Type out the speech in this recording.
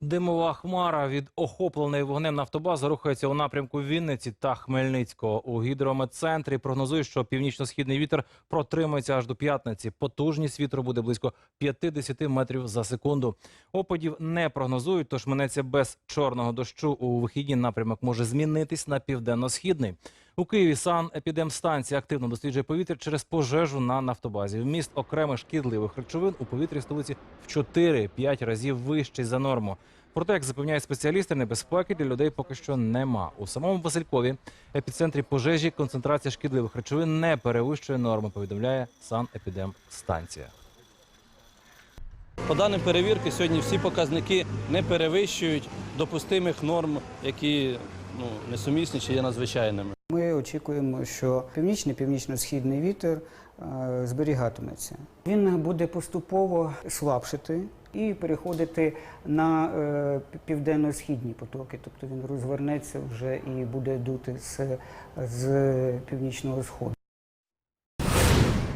Димова хмара від охопленої вогнем нафтобази рухається у напрямку Вінниці та Хмельницького. У гідрометцентрі прогнозують, що північно-східний вітер протримається аж до п'ятниці. Потужність вітру буде близько 50 метрів за секунду. Опадів не прогнозують, тож минеться без чорного дощу. У вихідні напрямок може змінитись на південно-східний. У Києві санепідемстанція активно досліджує повітря через пожежу на нафтобазі. Вміст окремих шкідливих речовин у повітрі столиці в 4-5 разів вищий за норму. Проте, як запевняють спеціалісти, небезпеки для людей поки що нема. У самому Василькові, епіцентрі пожежі, концентрація шкідливих речовин не перевищує норми, повідомляє санепідемстанція. По даним перевірки, сьогодні всі показники не перевищують допустимих норм, які ну, несумісні чи є надзвичайними. Ми очікуємо, що північний північно-східний вітер е, зберігатиметься. Він буде поступово слабшити і переходити на е, південно-східні потоки, тобто він розвернеться вже і буде дути з, з північного сходу.